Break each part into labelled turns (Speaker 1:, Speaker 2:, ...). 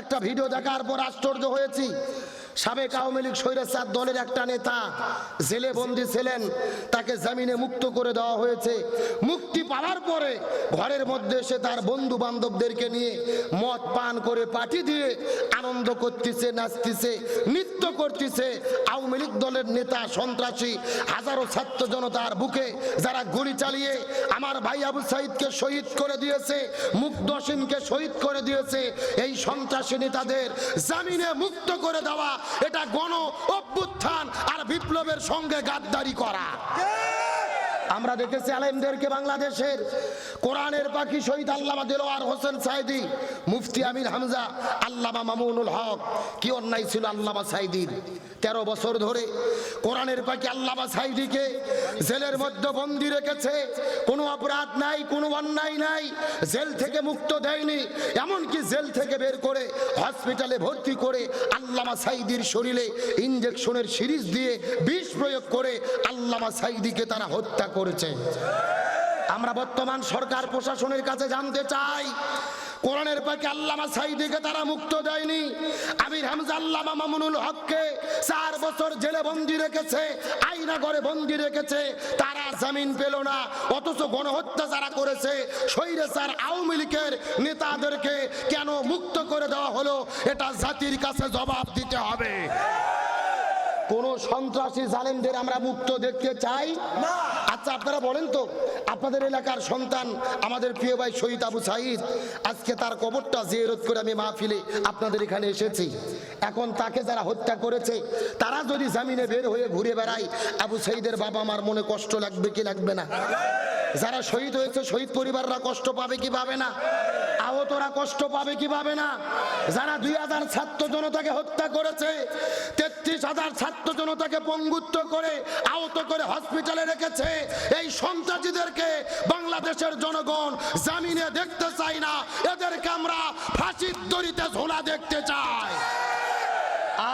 Speaker 1: একটা ভিডিও দেখার পর আশ্চর্য হয়েছি। সাবেক আওয়ামী লীগ স্বৈরাচার দলের একটা নেতা জেলে বন্দি ছিলেন, তাকে জামিনে মুক্ত করে দেওয়া হয়েছে। মুক্তি পাওয়ার পরে ঘরের মধ্যে এসে তার বন্ধু বান্ধবদেরকে নিয়ে মদ পান করে পার্টি দিয়ে আনন্দ করতেছে, নাচতেছে, নৃত্য করতেছে। আওয়ামী লীগ দলের নেতা সন্ত্রাসী, হাজারো ছাত্র জনতার বুকে যারা গুলি চালিয়ে আমার ভাই আবু সাইদকে শহীদ করে দিয়েছে সিংকে শহীদ করে দিয়েছে। এই সন্ত্রাসী নেতাদের জামিনে মুক্ত করে দেওয়া এটা গণ অভ্যুত্থান আর বিপ্লবের সঙ্গে গাদ্দারি করা। আমরা দেখেছি আলেমদেরকে বাংলাদেশের কোরআনের পাখি শহীদ আল্লামা দেলোয়ার হোসেন সাইদি, মুফতি আমির হামজা, আল্লামা মামুনুল হক, কি অন্যায় ছিল আল্লামা সাইদির? তেরো বছর ধরে কোরআনের পাখি আল্লামা সাইদিকে জেলের মধ্যে বন্দি রেখেছে। কোনো অপরাধ নাই, কোনো অন্যায় নাই, জেল থেকে মুক্ত দেয়নি। এমনকি জেল থেকে বের করে হসপিটালে ভর্তি করে আল্লামা সাইদির শরীরে ইঞ্জেকশনের সিরিজ দিয়ে বিষ প্রয়োগ করে আল্লামা সাইদিকে তারা হত্যা করেছে। আমরা বর্তমান সরকার প্রশাসনের কাছে জানতে চাই, কোরআনের পাকে আল্লামা সাইদিকে তারা মুক্ত দেয়নি। আমির হামজা আল্লামা মামুনুল হককে চার বছর জেলে বন্দি রেখেছে আইনা ঘরে বন্দি রেখেছে, তারা জামিন পেল না। অথচ গণহত্যা যারা করেছে স্বৈরাচার আওয়ামী লীগের নেতাদেরকে কেন মুক্ত করে দেওয়া হলো, এটা জাতির কাছে জবাব দিতে হবে। কোন সন্ত্রাসী জালেমদের আমরা মুক্ত দেখতে চাই? আচ্ছা আপনারা বলেন তো, আপনাদের এলাকার সন্তান আমাদের প্রিয় ভাই শহীদ আবু সাইদ, আজকে তার কবরটা জিয়ারত করে আমি মাহফিলে আপনাদের এখানে এসেছি। এখন তাকে যারা হত্যা করেছে, তারা যদি জামিনে বের হয়ে ঘুরে বেড়ায়, আবু সাইদের বাবা মার মনে কষ্ট লাগবে কি লাগবে না? যারা শহীদ হয়েছে, শহীদ পরিবাররা কষ্ট পাবে কি পাবে না? আহতরা কষ্ট পাবে কি পাবে না? যারা দুই হাজার ছাত্র জনতাকে হত্যা করেছে, তেত্রিশ হাজার ছাত্র জনতাকে পঙ্গুত্ব করে আহত করে হসপিটালে রেখেছে, এই সন্ত্রাসীদেরকে বাংলাদেশের জনগণ জামিনে দেখতে চাই না। এদেরকে আমরা ফাঁসির দড়িতে ঝোলা দেখতে চাই।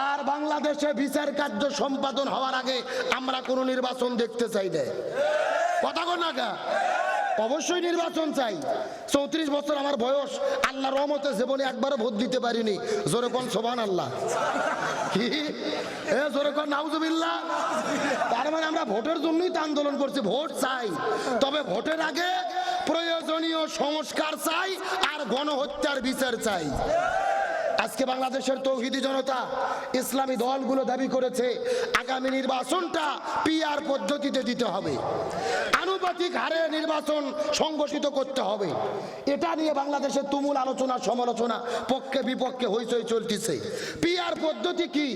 Speaker 1: আর বাংলাদেশে বিচার কার্য সম্পাদন হওয়ার আগে আমরা কোনো নির্বাচন দেখতে চাই না। কথা কর? অবশ্যই নির্বাচন চাই। চৌত্রিশ বছর আমার বয়স আল্লাহ রহমতে জীবনে একবারও ভোট দিতে পারিনি। জোরে কোন সোবান আল্লাহ কি এ, জোরে কোন, নাউজুবিল্লাহ। তার মানে আমরা ভোটের জন্যই তো আন্দোলন করছি, ভোট চাই। তবে ভোটের আগে প্রয়োজনীয় সংস্কার চাই আর গণহত্যার বিচার চাই। আজকে বাংলাদেশের তৌহিদি জনতা ইসলামী দলগুলো দাবি করেছে আগামী নির্বাচনটা পিআর পদ্ধতিতে দিতে হবে। আনুপাতিক হারে নির্বাচন সংগঠিত করতে হবে। এটা নিয়ে বাংলাদেশের তুমুল আলোচনা সমালোচনা পক্ষে বিপক্ষে হইচই চলতেছে। পিআর পদ্ধতি কি?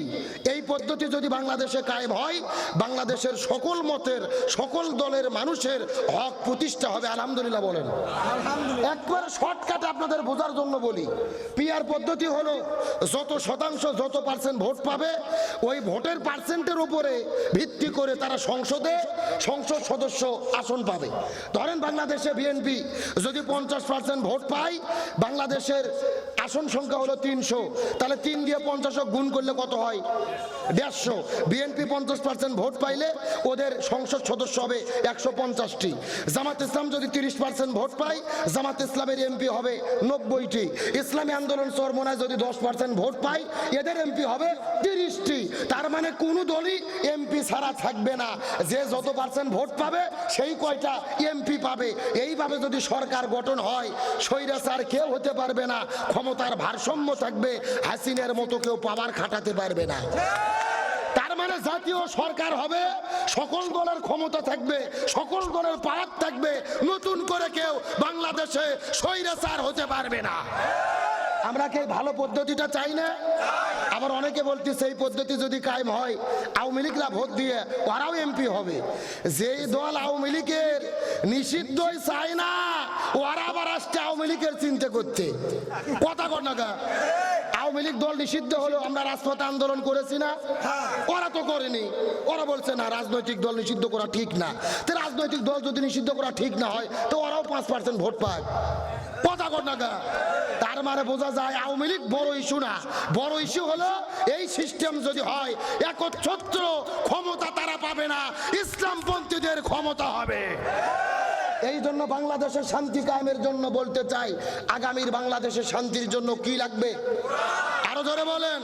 Speaker 1: এই পদ্ধতি যদি বাংলাদেশে কায়েম হয় বাংলাদেশের সকল মতের সকল দলের মানুষের হক প্রতিষ্ঠা হবে। আলহামদুলিল্লাহ বলেন। একবার শর্টকাট আপনাদের বোঝার জন্য বলি। পিআর পদ্ধতি হলো যত শতাংশ, যত পার্সেন্ট ভোট পাবে, ওই ভোটের পার্সেন্টের উপরে ভিত্তি করে তারা সংসদে সংসদ সদস্য আসন পাবে। ধরেন বাংলাদেশে বিএনপি যদি পঞ্চাশ পার্সেন্ট ভোট পায়, বাংলাদেশের আসন সংখ্যা হলো তিনশো। তাহলে তিন দিয়ে পঞ্চাশ গুণ করলে কত হয়? দেড়শো। বিএনপি পঞ্চাশ পার্সেন্ট ভোট পাইলে ওদের সংসদ সদস্য হবে একশো পঞ্চাশটি। জামাত ইসলাম যদি তিরিশ পার্সেন্ট ভোট পায়, জামাত ইসলামের এমপি হবে নব্বইটি। ইসলামী আন্দোলন চরমোনায় যদি দশ পার্সেন্ট ভোট পায় এদের এমপি হবে তিরিশটি। তার মানে কোনো দলই এমপি ছাড়া থাকবে না। যে যত পার্সেন্ট ভোট পাবে, সেই কয়টা এমপি পাবে। এইভাবে যদি সরকার গঠন হয়, স্বৈরাচার কেউ হতে পারবে না, ক্ষমতার ভারসাম্য থাকবে, হাসিনের মতো কেউ পাওয়ার খাটাতে পারবে না। মানে জাতীয় সরকার হবে, সকল দলের ক্ষমতা থাকবে, সকল দলের পাওয়ার থাকবে, নতুন করে কেউ বাংলাদেশে স্বৈরাচার হতে পারবে না। আমরা কি ভালো পদ্ধতিটা চাই না? আবার অনেকে বলতেছে সেই পদ্ধতি যদি কায়েম হয়, আওয়ামী লীগরা ভোট দিয়ে ওরাও এমপি হবে। যেই দল আওয়ামী লীগের নিষিদ্ধই চায় না, ওরা আবার আসছে আওয়ামী লীগের চিন্তা করতে। কথা কর না গা? আওয়ামী লীগ দল নিষিদ্ধ হলো আমরা রাজপথে আন্দোলন করেছি না? ওরা তো করেনি। ওরা বলছে, না, রাজনৈতিক দল নিষিদ্ধ করা ঠিক না। তো রাজনৈতিক দল যদি নিষিদ্ধ করা ঠিক না হয়, তো ওরাও পাঁচ পার্সেন্ট ভোট পায় তার মানে বোঝা যায় আওয়ামী লীগ বড় ইস্যু না। বড় ইস্যু হলো এই সিস্টেম যদি হয়, একচ্ছত্র ক্ষমতা তারা পাবে না, ইসলামপন্থীদের ক্ষমতা হবে। এই জন্য বাংলাদেশের শান্তি কায়েমের জন্য বলতে চাই, আগামীর বাংলাদেশের শান্তির জন্য কি লাগবে? আরও ধরে বলেন।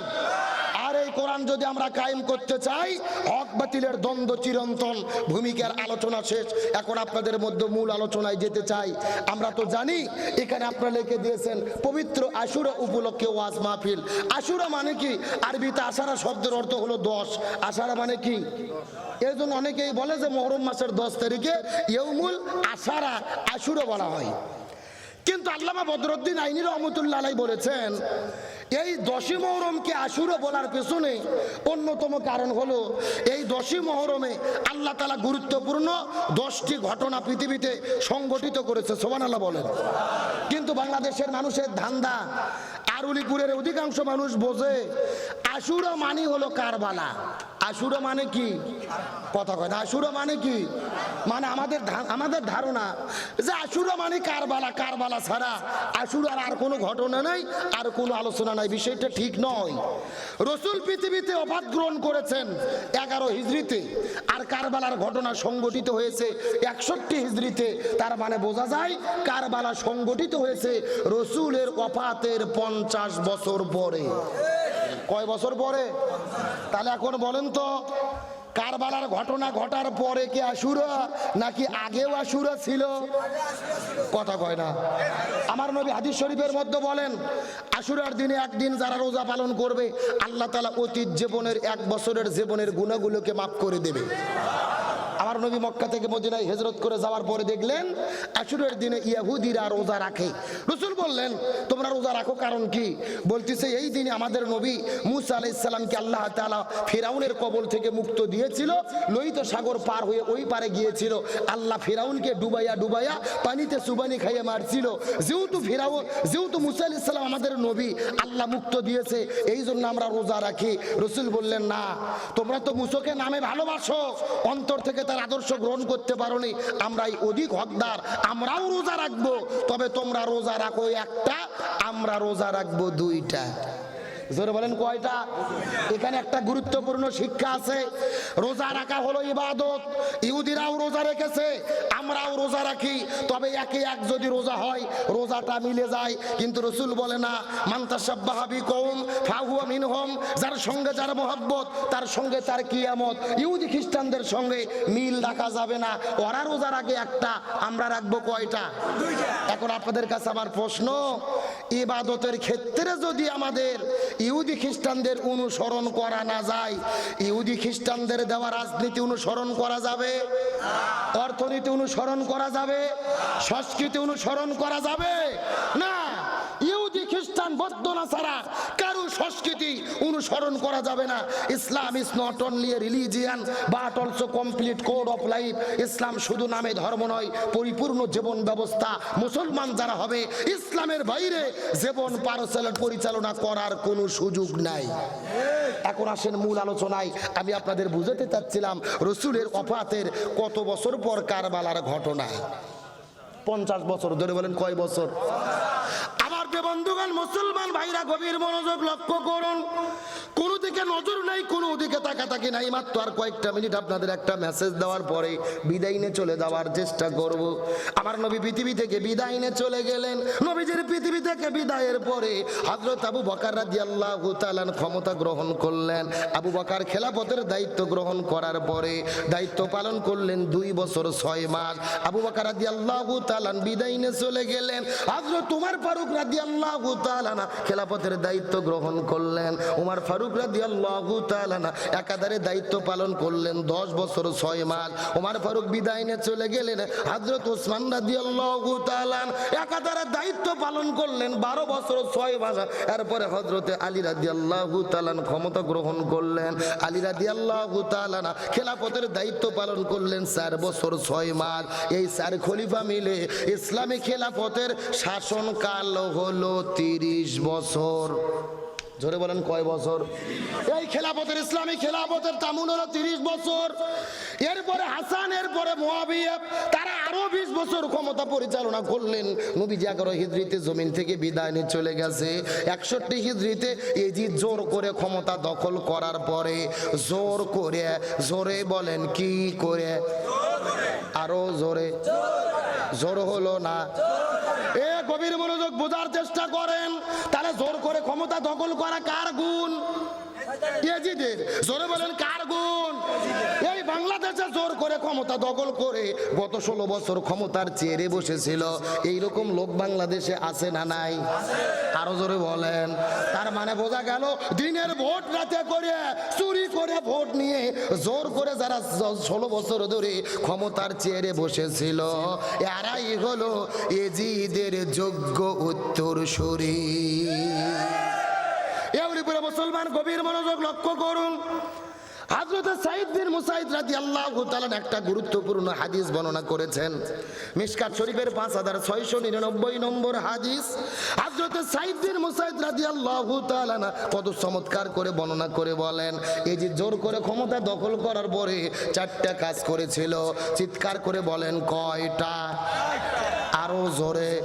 Speaker 1: এই কোরআন যদি আমরা কায়েম করতে চাই, হক বাতিলের দ্বন্দ্ব চিরন্তন, ভূমিকার আলোচনা শেষ। এখন আপনাদের মধ্যে মূল আলোচনায় যেতে চাই। আমরা তো জানি, এখানে আপনারা লিখে দিয়েছেন, পবিত্র আশুরা উপলক্ষে ওয়াজ মাহফিল। আশুরা মানে কি? আরবিতে আশারা শব্দের অর্থ হলো দশ। আশারা মানে কি? এর জন্য অনেকেই বলে যে মহরম মাসের দশ তারিখে ইয়ৌমুল আশারা, আশুরা বলা হয়। কিন্তু আল্লামা বদরুদ্দিন আইনি রহমতুল্লাহ বলেছেন, এই দশী মহরমকে আশুরা বলার পেছনে অন্যতম কারণ হলো, এই দশী মহরমে আল্লাহ তালা গুরুত্বপূর্ণ দশটি ঘটনা পৃথিবীতে সংগঠিত করেছে সোমান আল্লাহ বলেন। কিন্তু বাংলাদেশের মানুষের ধান্দা, আরুলিপুরের অধিকাংশ মানুষ বোঝে, আশুরা মানে হলো কারবালা। আশুরা মানে কি? কথা কয় না, আশুরা মানে কি? মানে আমাদের আমাদের ধারণা যে আশুরা মানে কারবালা কারবালা ছাড়া আশুরার আর কোনো ঘটনা নেই, আর কোনো আলোচনা নাই, বিষয়টা ঠিক নয়। রসুল পৃথিবীতে অবাধ গ্রহণ করেছেন এগারো হিজড়িতে, আর কারবালার ঘটনা সংগঠিত হয়েছে একষট্টি হিজড়িতে। তার মানে বোঝা যায়, কারবালা সংগঠিত হয়েছে রসুলের অফাতের পঞ্চাশ বছর পরে। কয় বছর পরে? তাহলে এখন বলেন তো, কারবালার ঘটনা ঘটার পরে কি আশুরা নাকি আগেও আশুরা ছিল? কথা কয় না। আমার নবী হাদিস শরীফের মধ্যে বলেন, আশুরার দিনে একদিন যারা রোজা পালন করবে, আল্লাহ তালা অতীত জীবনের এক বছরের জীবনের গুণাগুলোকে মাফ করে দেবে। আমার নবী মক্কা থেকে মদিনায় হেজরত করে যাওয়ার পরে দেখলেন, আশুরের দিনে ইয়াহুদিরা রোজা রাখে। রসুল বললেন, তোমরা রোজা রাখো কারণ কি? বলতেছে, এই দিনে আমাদের নবী মুসা আলাইসাল্লামকে আল্লাহ তাআলা ফেরাউনের কবল থেকে মুক্ত দিয়েছিল, লোহিত সাগর পার হয়ে ওই পারে গিয়েছিল। আল্লাহ ফেরাউনকে ডুবাইয়া ডুবাইয়া পানিতে সুবানি খাইয়ে মারছিল। যেহেতু ফেরাউন, যেহেতু মুসা আলাইসাল্লাম আমাদের নবী, আল্লাহ মুক্ত দিয়েছে এই জন্য আমরা রোজা রাখি। রসুল বললেন, না, তোমরা তো মুসোকে নামে ভালোবাসো, অন্তর থেকে তার আদর্শ গ্রহণ করতে পারোনি, আমরাই অধিক হকদার, আমরাও রোজা রাখব। তবে তোমরা রোজা রাখো একটা, আমরা রোজা রাখব দুইটা। জোরে বলেন কয়টা? এখানে একটা গুরুত্বপূর্ণ শিক্ষা আছে। রোজা রাখা হলো ইবাদত। ইহুদিরাও রোজা রেখেছে, আমরাও রোজা রাখি। তবে একে এক যদি রোজা হয়, রোজাটা মিলে যায়। কিন্তু রসুল বলে না মান্তাসাব্বাহাবি কৌম ফাহুয়া মিনহম। যার সঙ্গে যার মোহাব্বত, তার সঙ্গে তার কিয়ামত। ইহুদি খ্রিস্টানদের সঙ্গে মিল রাখা যাবে না। ওরা রোজা রাখে একটা, আমরা রাখব কয়টা? এখন আপনাদের কাছে আমার প্রশ্ন, ইবাদতের ক্ষেত্রে যদি আমাদের ইহুদি খ্রিস্টানদের অনুসরণ করা না যায়। ইহুদি খ্রিস্টানদের দেওয়া রাজনীতি অনুসরণ করা যাবে? অর্থনীতি অনুসরণ করা যাবে? সংস্কৃতি অনুসরণ করা যাবে? না। ইহুদি খ্রিস্টান বদ্ধ না ছাড়া সংস্কৃতি অনুসরণ করা যাবে না। Islam is not only a religion but also complete code of life ইসলাম শুধু নামে ধর্ম নয়, পরিপূর্ণ জীবন ব্যবস্থা। মুসলমান যারা হবে, ইসলামের বাইরে জীবন পারচালন করার কোনো সুযোগ নাই। এখন আসেন মূল আলোচনায়। আমি আপনাদের বুঝাতে চাচ্ছিলাম রসুলের অফাতের কত বছর পর কারবালার ঘটনা। পঞ্চাশ বছর, ধরে বলেন কয় বছর? যে বন্ধুগণ, মুসলমান ভাইরা গভীর মনোযোগ লক্ষ্য করুন। কোনো দিকে নজর নাই, কোনো দিকে তাকাতাকি নাই। মাত্র আর কয়েকটা মিনিট আপনাদের একটা মেসেজ দেওয়ার পরে বিদায় নিয়ে চলে যাওয়ার চেষ্টা করব। আমার নবী পৃথিবী থেকে বিদায় নিয়ে চলে গেলেন। নবীজির পৃথিবী থেকে বিদায়ের পরে হযরত আবু বকর রাদিয়াল্লাহু তাআলা ক্ষমতা গ্রহণ করলেন। আবু বকর খেলাফতের দায়িত্ব গ্রহণ করার পরে দায়িত্ব পালন করলেন দুই বছর ছয় মাস। আবু বকর রাদিয়াল্লাহু তাআলা বিদায় নিয়ে চলে গেলেন। হযরত উমর ফারুক খেলাফতের দায়িত্ব গ্রহণ করলেন। উমর ফারুক তাআলা না একাধারে দায়িত্ব পালন করলেন দশ বছর ছয় মাস। উমর ফারুক বিদায় নিয়ে চলে গেলেন হযরত ওসমান রাদিয়াল্লাহু তাআলা একাধারে দায়িত্ব পালন করলেন বারো বছর ছয় মাস। এরপরে হযরতে আলী রাদিয়াল্লাহু তাআলা ক্ষমতা গ্রহণ করলেন। আলী রাদিয়াল্লাহু তাআলা না খেলাফতের দায়িত্ব পালন করলেন চার বছর ছয় মাস। এই চার খলিফা মিলে ইসলামী খেলাফতের শাসনকাল হলো তিরিশ বছর। জোরে বলেন কয় বছর? এই খেলাফতের ইসলামী খেলাফতের তামুন হলো তিরিশ বছর। এরপরে হাসান, এরপরে মোয়াবিয়া, তারা আরও বিশ বছর ক্ষমতা পরিচালনা করলেন। নবীজি এগারো হিজড়িতে জমিন থেকে বিদায় নিয়ে চলে গেছে। একষট্টি হিজড়িতে এজি জোর করে ক্ষমতা দখল করার পরে জোর করে, জোরে বলেন কি করে? আরও জোরে। জোর হলো না। এ গভীর মনোযোগ বোঝার চেষ্টা করেন, তাহলে জোর করে ক্ষমতা দখল করা কার গুণ? জোরে বলেন, কার গুণ? বাংলাদেশে জোর করে ক্ষমতা দখল করে গত ষোলো বছর ক্ষমতার চেয়ারে বসেছিল। এইরকম লোক বাংলাদেশে আছে না নাই? আরও জোরে বলেন। তার মানে বোঝা গেল, দিনের ভোট রাতে করে, চুরি করে ভোট নিয়ে জোর করে যারা ষোলো বছর ধরে ক্ষমতার চেয়ারে বসেছিল, এরাই হলো এজিদের যোগ্য উত্তর এগুলিপুরে মুসলমান গভীর মনোযোগ লক্ষ্য করুন। হাজরতে আল্লাহ একটা গুরুত্বপূর্ণ হাদিস বর্ণনা করেছেন। শরীফের পাঁচ হাজার ছয়শো নিরানব্বই নম্বর হাদিস। হাজরতে কত চমৎকার করে বর্ণনা করে বলেন। এই যে জোর করে ক্ষমতা দখল করার পরে চারটা কাজ করেছিল। চিৎকার করে বলেন, কয়টা? আরও জোরে।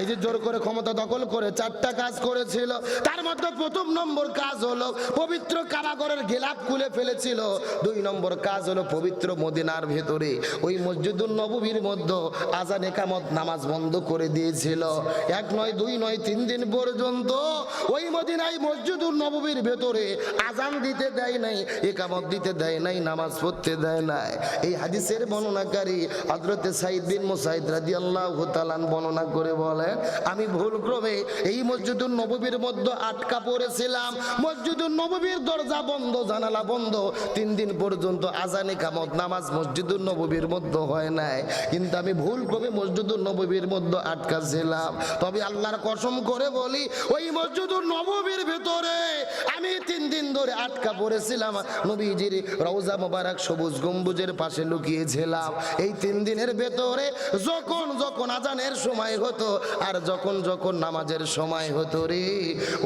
Speaker 1: এই যে জোর করে ক্ষমতা দখল করে চারটা কাজ করেছিল, তার মধ্যে প্রথম নম্বর কাজ হলো পবিত্র কারাগরের গেলাপ খুলে ফেলেছিল। দুই নম্বর কাজ হলো পবিত্র মদিনার ভেতরে, ওই মসজিদুল নববীর মধ্যে আজান একামত নামাজ বন্ধ করে দিয়েছিল। এক নয়, দুই নয়, তিন দিন পর্যন্ত ওই মদিনায় মসজিদুল নববীর ভেতরে আজান দিতে দেয় নাই, একামত দিতে দেয় নাই, নামাজ পড়তে দেয় নাই। এই হাদিসের বর্ণনাকারী হজরতে সাইদ বিন মুসাইদ রাদিয়াল্লাহু তাআলা বর্ণনা করে বলেন আমি ভুল ক্রমে এই মসজিদুল নববীর মধ্যে আটকা পড়েছিলাম। মসজিদুল নবীর দরজা বন্ধ, জানালা বন্ধ। তিন দিন পর্যন্ত আজানে কামত নামাজ মসজিদুল নববীর মধ্যে হয় নাই। কিন্তু আমি ভুল ক্রমে মসজিদুল নববীর মধ্যে আটকা ছিলাম তবে আল্লাহর কসম করে বলি, ওই মসজিদুল নববীর ভেতরে আমি তিন দিন ধরে আটকা পড়েছিলাম। নবীজির রওজা মোবারক সবুজ গম্বুজের পাশে লুকিয়েছিলাম। এই তিন দিনের ভেতরে যখন যখন আজানের সময় হতো আর যখন যখন নামাজের সময় হতো রে,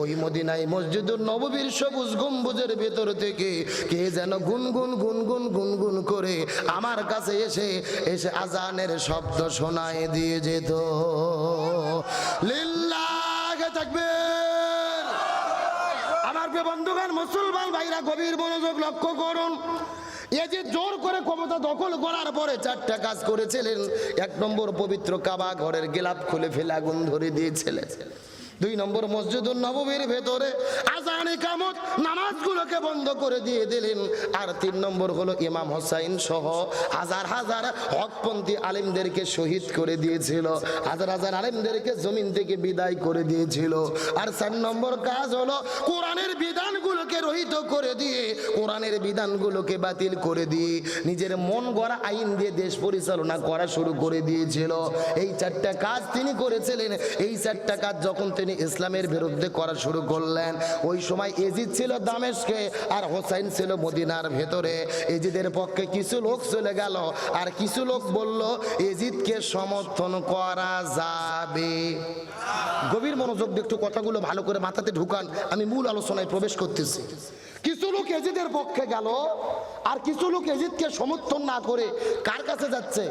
Speaker 1: ওই মদিনায় মসজিদুল নববীর সবুজ গম্বুজের ভেতর থেকে কে যেন গুনগুন গুনগুন গুনগুন করে আমার কাছে এসে এসে আজানের শব্দ শোনায় দিয়ে যেত। লিল্লাহ থাকবে আমার প্রিয় বন্ধুগণ, মুসলমান ভাইরা, গভীর মনোযোগ লক্ষ্য করুন। এ যে জোর করে ক্ষমতা দখল করার পরে চারটা কাজ করেছিলেন। এক নম্বর পবিত্র কাবা ঘরের গেলাপ খুলে ফেলে আগুন ধরে দিয়েছিলেন। দুই নম্বর মসজিদুল নববীর ভেতরে আজানি কামত নামাজগুলোকে বন্ধ করে দিয়ে দিলেন। আর তিন নম্বর হলো ইমাম হোসাইন সহ হাজার হাজার হকপন্থী আলেমদেরকে শহীদ করে দিয়েছিল। হাজার হাজার আলেমদেরকে জমিন থেকে বিদায় করে দিয়েছিল। আর চার নম্বর কাজ হলো কোরআনের বিধানগুলোকে রহিত করে দিয়ে, কোরআনের বিধানগুলোকে বাতিল করে দিয়ে, নিজের মন গড়া আইন দিয়ে দেশ পরিচালনা করা শুরু করে দিয়েছিল। এই চারটা কাজ তিনি করেছিলেন। এই চারটা কাজ যখন তিনি ইসলামের বিরুদ্ধে করা শুরু করলেন। ওই সময় এজিদ ছিল দামেশকে আর হোসাইন ছিল মদিনার ভেতরে। এজিদের পক্ষে কিছু লোক চলে গেল আর কিছু লোক বলল এজিদকে সমর্থন করা যাবে। গভীর মনোযোগ দিয়ে একটু কথাগুলো ভালো করে মাথাতে ঢুকান। আমি মূল আলোচনায় প্রবেশ করতেছি। কিছু লোক এজিদের পক্ষে গেল, আর কিছু লোক এজিদকে সমর্থন না করে কার কাছে যাচ্ছে?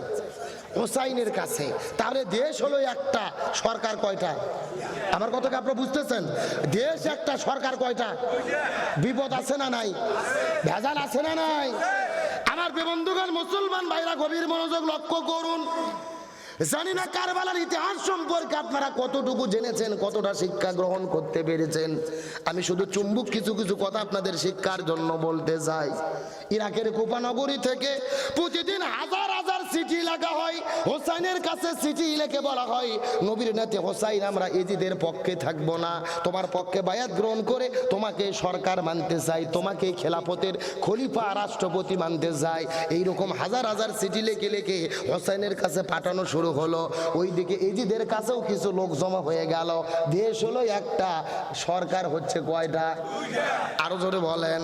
Speaker 1: হোসাইনের কাছে। তাহলে দেশ হলো একটা, সরকার কয়টা? আমার কথাকে আপনারা বুঝতেছেন? দেশ একটা, সরকার কয়টা? বিপদ আছে না নাই? ভেজাল আছে না নাই? আমার বন্ধুগণ, মুসলমান ভাইরা গভীর মনোযোগ লক্ষ্য করুন। জানি না কারবালার ইতিহাস সম্পর্কে আপনারা কতটুকু জেনেছেন, কতটা শিক্ষা গ্রহণ করতে পেরেছেন। আমি শুধু চুম্বুক কিছু কিছু কথা আপনাদের শিক্ষার জন্য বলতে চাই। ইরাকের কোপানগরী থেকে প্রতিদিন হাজার হাজার চিঠি লেখা হয়, হোসাইনের কাছে চিঠি লিখে বলা হয়, নবীর নাতে হোসাইন, আমরা এজিদের পক্ষে থাকব না। তোমার পক্ষে বায়াত গ্রহণ করে তোমাকে সরকার মানতে চাই, তোমাকে খেলাফতের খলিফা, রাষ্ট্রপতি মানতে চাই। এইরকম হাজার হাজার চিঠি লেখে লেখে হোসাইনের কাছে পাঠানো শুরু হলো। ওইদিকে এজিদের কাছেও কিছু লোক জমা হয়ে গেল। দেশ হলো একটা, সরকার হচ্ছে কয়টা? আরও জোরে বলেন।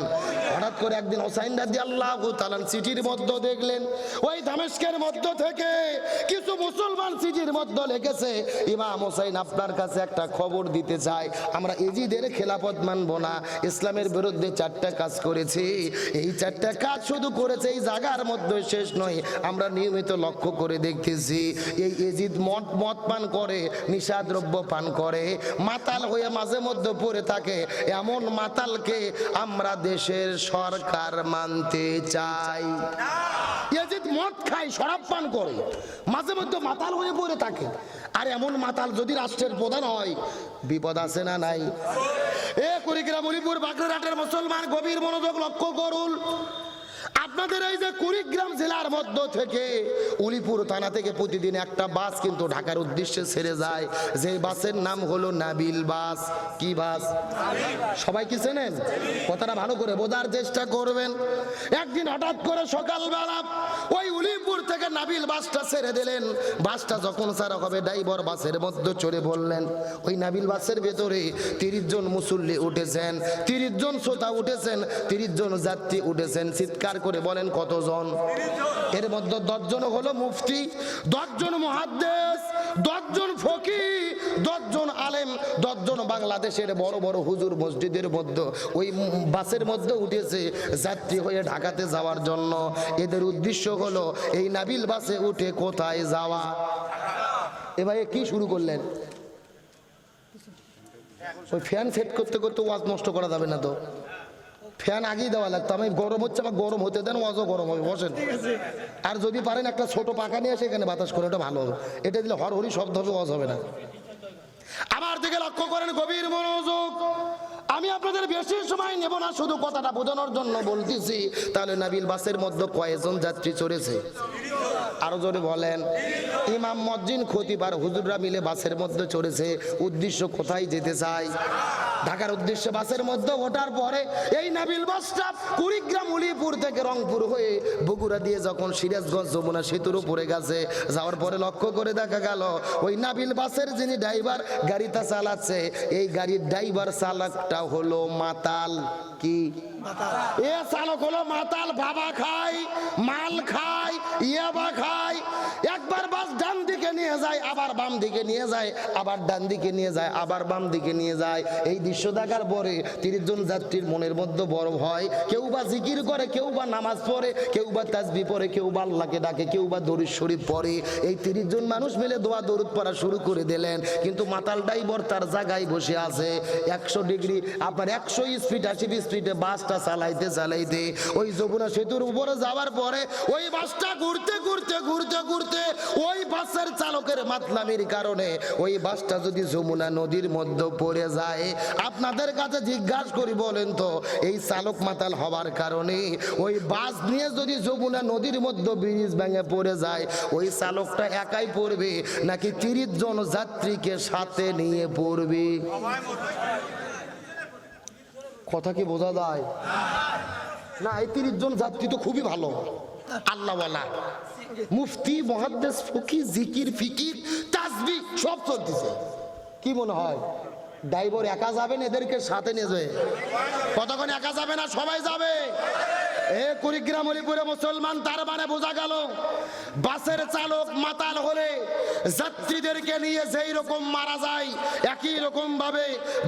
Speaker 1: হঠাৎ করে একদিন হোসাইন রাজি আল্লাহ তালান চিঠির মধ্যে দেখলেন, ওই দামেস্কের মধ্য থেকে কিছু মুসলমান চিঠির মধ্যে লিখেছে, ইমাম হোসাইন আপনার কাছে একটা খবর দিতে চাই। আমরা এজিদের খেলাফত মানব না। ইসলামের বিরুদ্ধে চারটা কাজ করেছি। এই চারটা কাজ শুধু করেছে, এই জায়গার মধ্যে শেষ নয়। আমরা নিয়মিত লক্ষ্য করে দেখতেছি এই এজিদ মদ মদ পান করে নিশাদ্রব্য পান করে। মাতাল হয়ে মাঝে মধ্যে পড়ে থাকে। এমন মাতালকে আমরা দেশের সরকার মানতে চাই। ইয়াজিদ মদ খায়, শরাব পান করে। মাঝে মধ্যে মাতাল হয়ে পড়ে থাকে। আর এমন মাতাল যদি রাষ্ট্রের প্রধান হয়, বিপদ আছে না নাই? এ কুড়িগ্রাম উলিপুর বাগড়াটের মুসলমান গভীর মনোযোগ লক্ষ্য করুন। আপনাদের এই যে কুড়িগ্রাম জেলার মধ্য থেকে উলিপুর থানা থেকে প্রতিদিন একটা বাস কিন্তু ঢাকার উদ্দেশ্যে ছেড়ে যায়। যে বাসের নাম হলো নাবিল বাস। কি বাস? সবাই কি চেনেন? কথাটা ভালো করে বোঝার চেষ্টা করবেন। একদিন হঠাৎ করে সকালবেলা ওই উলিপুর থেকে নাবিল বাসটা ছেড়ে দিলেন। বাসটা যখন সারা হবে, ড্রাইভার বাসের মধ্যে চড়ে বললেন, ওই নাবিল বাসের ভেতরে তিরিশ জন মুসল্লি উঠেছেন, তিরিশ জন শ্রোতা উঠেছেন, তিরিশ জন যাত্রী উঠেছেন। চিৎকার করে বলেন কতজন? এর মধ্যে দশজন হলো মুফতি, দশজন মহাদ্দেশ দশজন ফকি দশজন আলেম, দশজন বাংলাদেশের বড় বড় হুজুর মসজিদের মধ্যে, ওই বাসের মধ্যে উঠেছে যাত্রী হয়ে ঢাকাতে যাওয়ার জন্য। এদের উদ্দেশ্য হলো, এই নাবিল বাসে উঠে কোথায় যাওয়া? এবারে কি শুরু করলেন? ওই ফ্যান সেট করতে করতে ওয়াজ নষ্ট করা যাবে না তো? ফ্যান আগেই দেওয়া লাগতো। আমি গরম হচ্ছে আমার গরম হতে দেন ওয়াজও গরম হবে বসেন। আর যদি পারেন একটা ছোট পাকা নিয়ে আসে এখানে বাতাস করে ওটা ভালো হবে। এটা দিলে হরহরি শব্দ হবে ওয়াজ হবে না। আমার দিকে লক্ষ্য করেন গভীর মনোযোগ। আমি আপনাদের বেশি সময় নেব না শুধু কথাটা বোঝানোর জন্য বলতেছি। তাহলে নাবিল বাসের মধ্যে কয়েকজন যাত্রী চড়েছে। আরও জোরে বলেন। ইমাম মজ্জিন খতিবার হুজুররা মিলে বাসের মধ্যে চড়েছে। উদ্দেশ্য কোথায় যেতে চাই ঢাকার উদ্দেশ্যে বাসের মধ্যে ওঠার পরে এই নাবিল বাসটা কুড়িগ্রাম উলিপুর থেকে রংপুর হয়ে বগুড়া দিয়ে যখন সিরাজগঞ্জ যমুনা সেতুর উপরে গেছে যাওয়ার পরে লক্ষ্য করে দেখা গেল ওই নাবিল বাসের যিনি ড্রাইভার গাড়িটা চালাচ্ছে এই গাড়ির ড্রাইভার চালকটা হলো মাতাল। কি? এ চালক হলো মাতাল বাবা খায় মাল খায় ইয়াবা খায়। একবার বাস ডান দিকে নিয়ে যায়, আবার বাম দিকে নিয়ে যায়, আবার ডান দিকে নিয়ে যায়, আবার বাম দিকে নিয়ে যায়। এই দৃশ্য দেখার পরে তিরিশ জন যাত্রীর মনের মধ্যে বড় ভয় কেউ বা জিকির করে, কেউ বা নামাজ পড়ে, কেউ বা তাজবি পড়ে, কেউ বা আল্লাহকে ডাকে, কেউ বা দরুদ শরীফ পড়ে। এই তিরিশ জন মানুষ মিলে দোয়া দরুদ পড়া শুরু করে দিলেন। কিন্তু মাতাল ড্রাইভার তার জায়গায় বসে আছে। একশো ডিগ্রি, আপনার একশো স্পিড, আশি স্পিডে বাসটা চালাইতে চালাইতে। ওই যমুনা সেতুর উপরে যাওয়ার পরে ওই বাসটা ঘুরতে ঘুরতে ঘুরতে ঘুরতে ওই বাসের চালকের মাতলামির কারণে ওই বাসটা যদি যমুনা নদীর মধ্যে পড়ে যায়, আপনাদের কাছে জিজ্ঞাসা করি বলেন তো, এই চালক মাতাল হওয়ার কারণে ওই বাস নিয়ে যদি যমুনা নদীর মধ্যে ব্রিজ ভেঙে পড়ে যায়, ওই চালকটা একাই পড়বে নাকি তিরিশ জন যাত্রীকে সাথে নিয়ে পড়বে? কথা কি বোঝা যায়? না, এই তিরিশ জন যাত্রী তো খুবই ভালো। আল্লাহওয়ালা। মুফতি মহাদ্দেশ ফকি জিকির, ফিকির তাজবি সব চলতেছে। কি মনে হয়? ড্রাইভার একা যাবেন এদেরকে সাথে নিয়ে যায় কতক্ষণ একা যাবে না? সবাই যাবে। এ মুসলমান তার মানে বোঝা গেল, বাসের চালক মাতাল হলে যাত্রীদেরকে নিয়ে রকম মারা যায়, একই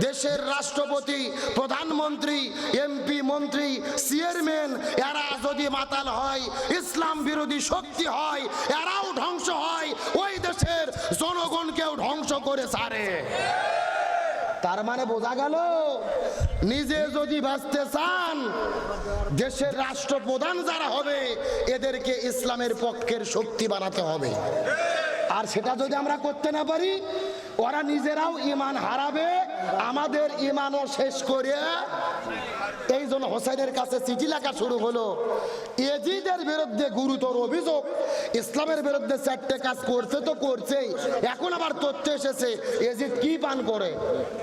Speaker 1: দেশের রাষ্ট্রপতি, প্রধানমন্ত্রী এমপি মন্ত্রী, চেয়ারম্যান, এরা যদি মাতাল হয়, ইসলাম বিরোধী শক্তি হয়, এরাও ধ্বংস হয়, ওই দেশের জনগণকেও ধ্বংস করে ছাড়ে তার মানে বোঝা গেল, নিজে যদি বাঁচতে চান, দেশের রাষ্ট্রপ্রধান যারা হবে, এদেরকে ইসলামের পক্ষের শক্তি বানাতে হবে। আর সেটা যদি আমরা করতে না পারি, ওরা নিজেরাও ইমান হারাবে, আমাদের ইমানও শেষ করে। এই জন্য হোসেনের কাছে চিঠি লেখা শুরু হলো এজিদের বিরুদ্ধে গুরুতর অভিযোগ, ইসলামের বিরুদ্ধে চারটে কাজ করছে তো করছেই, এখন আবার তথ্য এসেছে এজিদ কি পান করে?